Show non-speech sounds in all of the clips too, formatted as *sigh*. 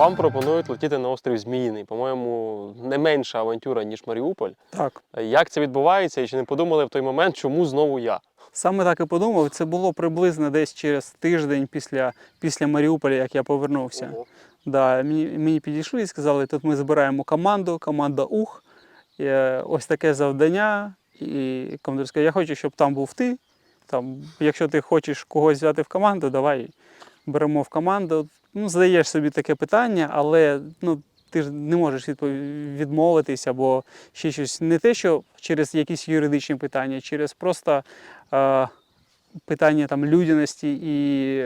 Вам пропонують летіти на острів Зміїний. По-моєму, не менша авантюра, ніж Маріуполь. Так. Як це відбувається, і чи не подумали в той момент, чому знову я? Саме так і подумав. Це було приблизно десь через тиждень після, після Маріуполя, як я повернувся. Ого. Да, мені, мені підійшли і сказали, тут ми збираємо команду, команда УХ. Е, ось таке завдання. І командир сказав, я хочу, щоб там був ти. Там, якщо ти хочеш когось взяти в команду, давай беремо в команду. Ну, задаєш собі таке питання, але ну, ти ж не можеш відмовитися, або ще щось не те, що через якісь юридичні питання, через просто е, питання там людяності і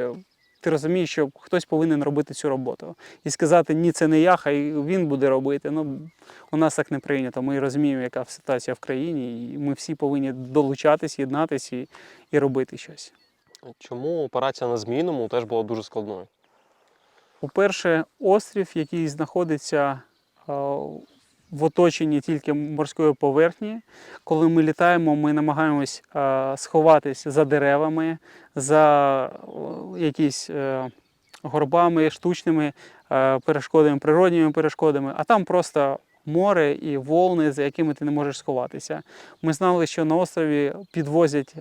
ти розумієш, що хтось повинен робити цю роботу. І сказати ні, це не я, хай він буде робити. Ну, у нас так не прийнято. Ми розуміємо, яка ситуація в країні, і ми всі повинні долучатись, єднатись і, і робити щось. Чому операція на Зміїному теж була дуже складною? По-перше, острів, який знаходиться е, в оточенні тільки морської поверхні. Коли ми літаємо, ми намагаємось е, сховатись за деревами, за е, якісь горбами, штучними перешкодами, природніми перешкодами, а там просто море і волни, за якими ти не можеш сховатися. Ми знали, що на острові підвозять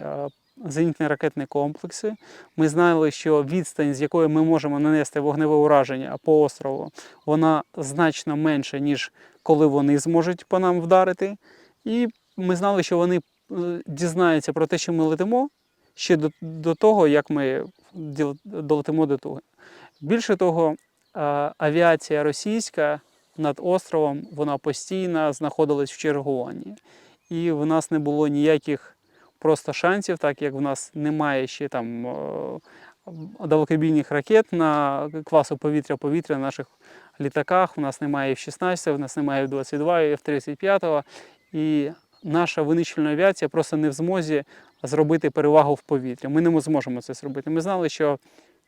зенітні ракетні комплекси. Ми знали, що відстань, з якої ми можемо нанести вогневе ураження по острову, вона значно менша, ніж коли вони зможуть по нам вдарити. І ми знали, що вони е, дізнаються про те, що ми летимо ще до, до того, як ми долетимо до того. Більше того, е, авіація російська над островом вона постійно знаходилась в чергуванні. І в нас не було ніяких просто шансів, так як в нас немає ще там е, далекобійних ракет на класу повітря-повітря на наших літаках. У нас немає F-16, у нас немає F-22 і F-35. І наша винищувальна авіація просто не в змозі зробити перевагу в повітрі. Ми не зможемо це зробити. Ми знали, що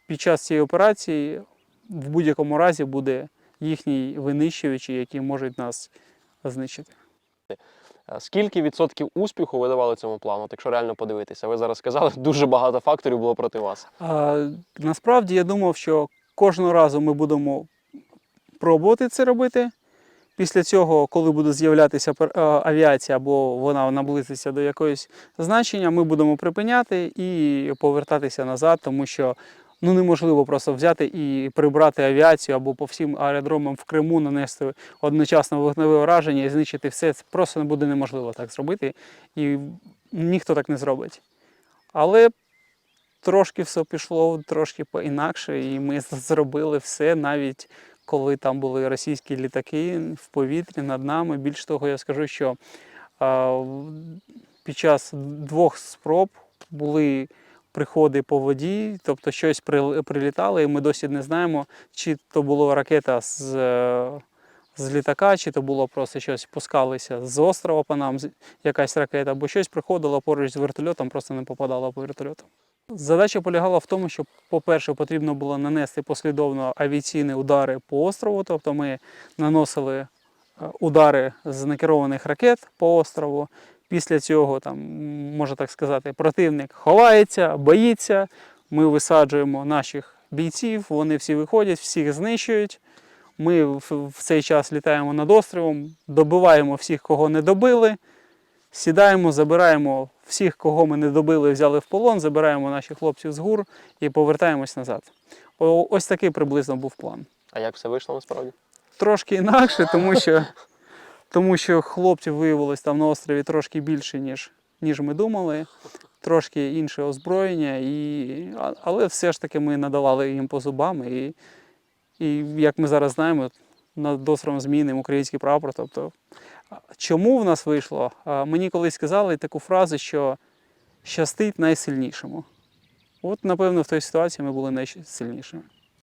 під час цієї операції в будь-якому разі буде їхній винищувачі, які можуть нас знищити. Е, Скільки відсотків успіху ви давали цьому плану? От Якщо реально подивитися, ви зараз сказали, *laughs* дуже багато факторів було проти вас. А, насправді я думав, що кожного разу ми будемо пробувати це робити. Після цього, коли буде з'являтися авіація або вона наблизиться до якогось значення, ми будемо припиняти і повертатися назад, тому що ну, неможливо просто взяти і прибрати авіацію або по всім аеродромам в Криму нанести одночасно вогневе ураження і знищити все. Це просто не буде неможливо так зробити, і ніхто так не зробить. Але трошки все пішло трошки по-інакше, і ми зробили все, навіть коли там були російські літаки в повітрі над нами. Більш того, я скажу, що під час двох спроб були приходи по воді, тобто щось прилітало, і ми досі не знаємо, чи то була ракета з. З літака, чи то було просто щось пускалося з острова по нам, якась ракета, або щось приходило поруч з вертольотом, просто не попадало по вертольоту. Задача полягала в тому, що, по-перше, потрібно було нанести послідовно авіаційні удари по острову, тобто ми наносили е, удари з накерованих ракет по острову. Після цього, там, можна так сказати, противник ховається, боїться. Ми висаджуємо наших бійців, вони всі виходять, всіх знищують. Ми в цей час літаємо над островом, добиваємо всіх, кого не добили, сідаємо, забираємо всіх, кого ми не добили, взяли в полон, забираємо наших хлопців з гур і повертаємось назад. Ось такий приблизно був план. А як все вийшло насправді? Трошки інакше, тому що, тому що хлопців виявилось там на острові трошки більше, ніж, ніж ми думали. Трошки інше озброєння, і, але все ж таки ми надавали їм по зубам. І, і як ми зараз знаємо, над островом змінним український прапор. Тобто, чому в нас вийшло? Мені колись сказали таку фразу, що щастить найсильнішому. От, напевно, в той ситуації ми були найсильнішими.